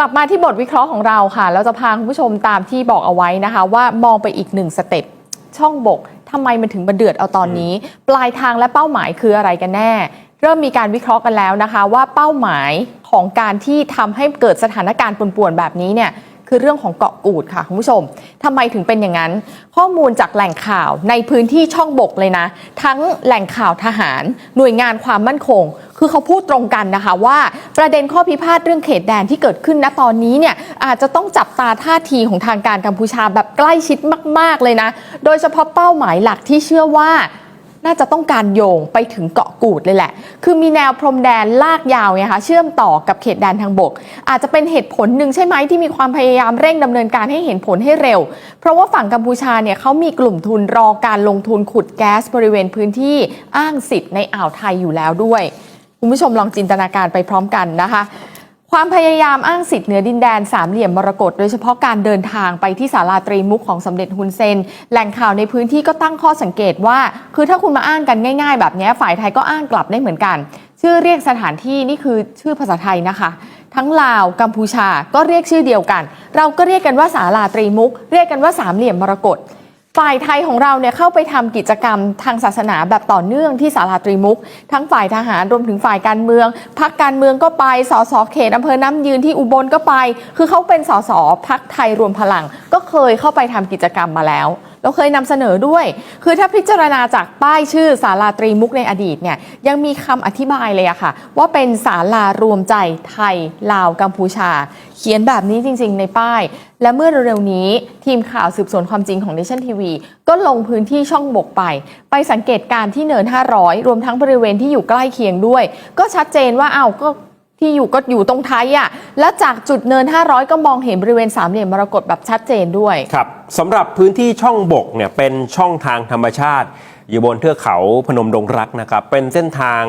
ลับมาที่บทวิเคราะห์ของเราค่ะ เราจะพาคุณผู้ชมตามที่บอกเอาไว้นะคะ ว่ามองไปอีกหนึ่งสเต็ปช่องบกทำไมมันถึงมาเดือดเอาตอนนี้ ปลายทางและเป้าหมายคืออะไรกันแน่ เริ่มมีการวิเคราะห์กันแล้วนะคะ ว่าเป้าหมายของการที่ทำให้เกิดสถานการณ์ป่วนๆแบบนี้เนี่ย คือเรื่องของเกาะกูดค่ะคุณผู้ชมทำไมถึงเป็นอย่างนั้น ข้อมูลจากแหล่งข่าวในพื้นที่ช่องบกเลยนะ ทั้งแหล่งข่าวทหาร หน่วยงานความมั่นคง คือเขาพูดตรงกันนะคะว่าประเด็นข้อพิพาทเรื่องเขตแดนที่เกิดขึ้นณตอนนี้เนี่ยอาจจะต้องจับตาท่าทีของทางการกัมพูชาแบบใกล้ชิดมาก ๆเลยนะ โดยเฉพาะเป้าหมายหลักที่เชื่อว่า น่าจะต้องการโยงไปถึงเกาะกูดเลยแหละ คือมีแนวพรมแดนลากยาวไงคะเชื่อมต่อกับเขตแดนทางบก อาจจะเป็นเหตุผลหนึ่งใช่ไหมที่มีความพยายามเร่งดำเนินการให้เห็นผลให้เร็ว เพราะว่าฝั่งกัมพูชาเนี่ยเขามีกลุ่มทุนรอการลงทุนขุดแก๊สบริเวณพื้นที่อ้างสิทธิ์ในอ่าวไทยอยู่แล้วด้วยคุณผู้ชมลองจินตนาการไปพร้อมกันนะคะ ความพยายามอ้างสิทธิ์เหนือดินแดนสามเหลี่ยมมรกตโดยเฉพาะการเดินทางไปที่ศาลาตรีมุขของสมเด็จฮุนเซนแหล่งข่าวในพื้นที่ก็ตั้งข้อสังเกตว่า คือถ้าคุณมาอ้างกันง่าย ๆ แบบนี้ฝ่ายไทยก็อ้างกลับได้เหมือนกัน ชื่อเรียกสถานที่นี่คือชื่อภาษาไทยนะคะ ทั้งลาวกัมพูชาก็เรียกชื่อเดียวกัน เราก็เรียกกันว่าศาลาตรีมุขเรียกกันว่าสามเหลี่ยมมรกต ฝ่ายไทยของเราเนี่ยเข้าไปทำกิจกรรมทางศาสนาแบบต่อเนื่องที่สาราตรีมุก ทั้งฝ่ายทหารรวมถึงฝ่ายการเมืองพักการเมืองก็ไปสสเขตอำเภอน้ำยืนที่อุบลก็ไป คือเขาเป็นสสพักไทยรวมพลัง ก็เคยเข้าไปทำกิจกรรมมาแล้ว เราเคยนำเสนอด้วย คือถ้าพิจารณาจากป้ายชื่อศาลาตรีมุกในอดีตเนี่ยยังมีคำอธิบายเลยอะค่ะ ว่าเป็นศาลารวมใจไทยลาวกัมพูชา เขียนแบบนี้จริง ๆ ในป้าย และเมื่อเร็วๆนี้ ทีมข่าวสืบสวนความจริงของ Nation TV ก็ลงพื้นที่ช่องบกไป ไปสังเกตการณ์ที่เนิน 500 รวมทั้งบริเวณที่อยู่ใกล้เคียงด้วย ก็ชัดเจนว่าเอ้าก็ ที่อยู่ก็อยู่ตรงไทยอะแล้วจากจุดเนิน 500 ก็มองเห็นบริเวณสามเหลี่ยมมรกตแบบชัดเจนด้วย ครับสำหรับพื้นที่ช่องบกเนี่ยเป็นช่องทางธรรมชาติ อยู่บนเทือกเขาพนมดงรักนะครับ เป็นเส้นทาง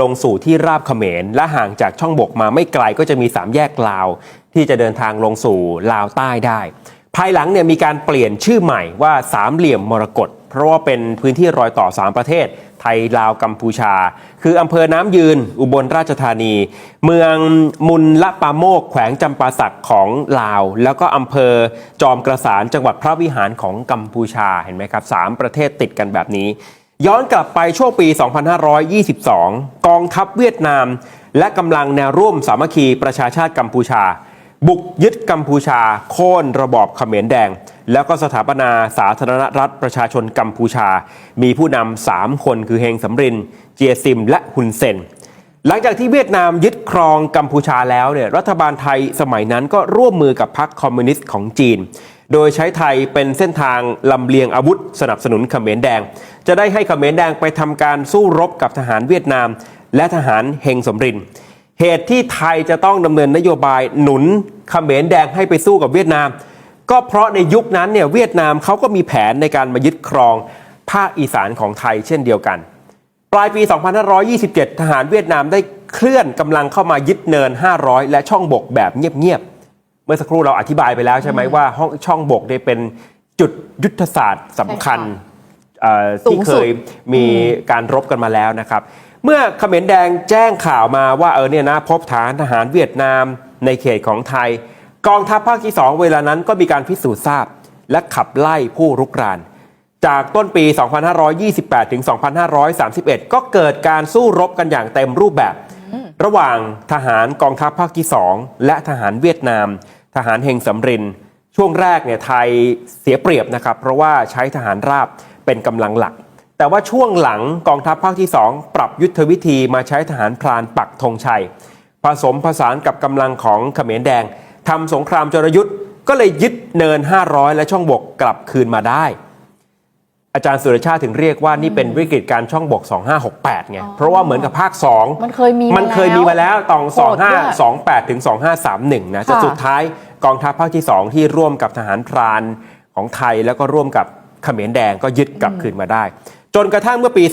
ลงสู่ที่ราบเขมร และห่างจากช่องบกมาไม่ไกลก็จะมีสามแยกลาว ที่จะเดินทางลงสู่ลาวใต้ได้ ภายหลังเนี่ยมีการเปลี่ยนชื่อใหม่ว่าสามเหลี่ยมมรกตเพราะว่าเป็นพื้นที่รอยต่อสามประเทศ ไทยลาวกัมพูชา คืออำเภอน้ำยืน อุบลราชธานี เมืองมุนละปาโมกแขวงจำปาสักของลาว แล้วก็อำเภอจอมกระสานจังหวัดพระวิหารของกัมพูชาเห็นไหมครับสามประเทศติดกันแบบนี้ ย้อนกลับไปช่วงปี 2522 กองทัพเวียดนาม และกำลังแนวร่วมสามัคคีประชาชาติกัมพูชา บุกยึดกัมพูชา โค่นระบอบเขมรแดง แล้วก็สถาปนาสาธารณรัฐประชาชนกัมพูชา มีผู้นำสามคนคือเฮงสำริน เจียซิม และฮุนเซน หลังจากที่เวียดนามยึดครองกัมพูชาแล้วเนี่ยรัฐบาลไทยสมัยนั้นก็ร่วมมือกับพรรคคอมมิวนิสต์ของจีน โดยใช้ไทยเป็นเส้นทางลำเลียงอาวุธ สนับสนุนเขมรแดง จะได้ให้เขมรแดงไปทำการสู้รบกับทหารเวียดนาม และทหารเฮงสมริน เหตุที่ไทยจะต้องดำเนินนโยบายหนุนเขมรแดงให้ไปสู้กับเวียดนาม ก็เพราะในยุคนั้นเนี่ยเวียดนามเขาก็มีแผนในการมายึดครองภาคอีสานของไทยเช่นเดียวกัน ปลายปี 2527 ทหารเวียดนามได้เคลื่อนกำลังเข้ามายึดเนิน 500 และช่องบกแบบเงียบๆ เมื่อสักครู่เราอธิบายไปแล้วใช่ไหมว่าห้องช่องบกได้เป็นจุดยุทธศาสตร์สำคัญใช่ค่ะเอ่อสูที่งเคสุดยมีการรบกันมาแล้วนะครับ เมื่อเขมรแดงแจ้งข่าวมาว่าเออเนี่ยนะพบฐานทหารเวียดนามในเขตของไทย กองทัพภาคที่ 2 เวลานั้นก็มีการพิสูจน์ทราบ และขับไล่ผู้รุกราน จากต้นปี 2528 ถึง 2531 ก็เกิดการสู้รบกันอย่างเต็มรูปแบบ ระหว่างทหารกองทัพภาคที่ 2 และทหารเวียดนาม ทหารเฮงสำริน ช่วงแรกเนี่ยไทยเสียเปรียบนะครับเพราะว่าใช้ทหารราบเป็นกำลังหลัก แต่ว่าช่วงหลังกองทัพภาคที่ 2 ปรับยุทธวิธีมาใช้ทหารพรานปักธงชัย ผสมผสานกับกำลังของเขมรแดงทำสงครามจรยุทธ์ก็เลยยึดเนิน 500 และช่องบกกลับคืนมาได้ อาจารย์สุรชาติถึงเรียกว่านี่เป็นวิกฤตการช่องบก 2568ไงเพราะว่าเหมือนกับภาค 2 มันเคยมีมันเคยมีมาแล้วตอนโหดด้วย2528 ถึง 2531 นะแต่ค่ะสุดท้ายกองทัพภาคที่ 2 ที่ร่วมกับทหารพรานของไทยแล้วก็ร่วมกับเขมรแดงก็ยึดกลับคืนมาได้ จนกระทั่งเมื่อปี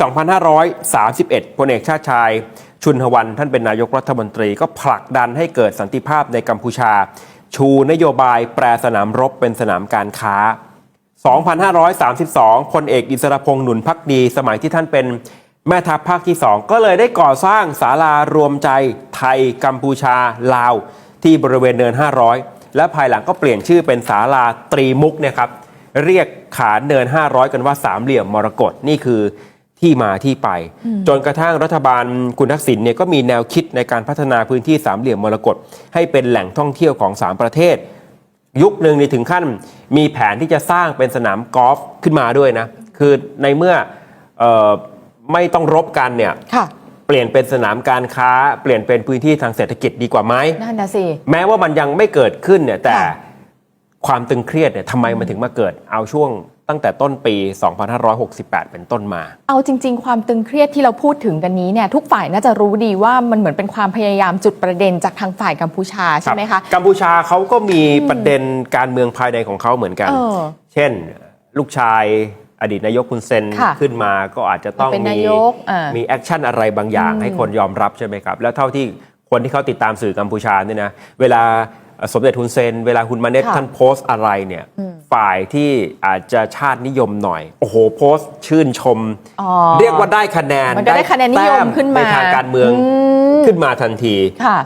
2531พลเอกชาติชาย ชุนหวันท่านเป็นนายกรัฐมนตรีก็ผลักดันให้เกิดสันติภาพในกัมพูชา ชูนโยบายแปรสนามรบเป็นสนามการค้า 2532พลเอกอิสรพงษ์หนุนพักดี สมัยที่ท่านเป็นแม่ทัพภาคที่ 2 ก็เลยได้ก่อสร้างศาลารวมใจไทยกัมพูชาลาว ที่บริเวณเนิน 500 และภายหลังก็เปลี่ยนชื่อเป็นศาลาตรีมุกเนี่ยครับ เรียกขานเนิน 500 กันว่าสามเหลี่ยมมรกตนี่คือที่มาที่ไป จนกระทั่งรัฐบาลคุณทักษิณเนี่ยก็มีแนวคิดในการพัฒนาพื้นที่สามเหลี่ยมมรกตให้เป็นแหล่งท่องเที่ยวของสามประเทศ ยุคหนึ่งนี่ถึงขั้นมีแผนที่จะสร้างเป็นสนามกอล์ฟขึ้นมาด้วยนะ คือในเมื่อเออไม่ต้องรบกันเนี่ยค่ะเปลี่ยนเป็นสนามการค้า เปลี่ยนเป็นพื้นที่ทางเศรษฐกิจดีกว่าไหมนั่นนะสิแม้ว่ามันยังไม่เกิดขึ้นเนี่ยแต่ ค่ะความตึงเครียดเนี่ยทำไมมันถึงมาเกิดเอาช่วงตั้งแต่ต้นปี 2568 เป็นต้นมา เอาจริง ๆ ความตึงเครียดที่เราพูดถึงกันนี้เนี่ยทุกฝ่ายน่าจะรู้ดีว่ามันเหมือนเป็นความพยายามจุดประเด็นจากทางฝ่ายกัมพูชาใช่ไหมครัคะบกัมพูชาเขาก็มีประเด็นการเมืองภายในของเขาเหมือนกันเออเช่น ลูกชายอดีตนายกคุณเซนค่ะขึ้นมาก็อาจจะต้องเป็นมีนายกอ่ามีมีแอคชั่นอะไรบางอย่างให้คนยอมรับใช่ไหมครับ แล้วเท่าที่คนที่เขาติดตามสื่อกัมพูชาเนี่ยนะเวลา สมเด็จฮุนเซนเวลาคุณมาเน็ตค่ะท่านโพสต์อะไรเนี่ย ฝ่ายที่อาจจะชาตินิยมหน่อย โอ้โหโพสต์ชื่นชม อ๋อเรียกว่าได้คะแนนมันก็ได้คะแนนนิยมแต้ขึ้นมาในทางการเมืองอืมขึ้นมาทันที ค่ะ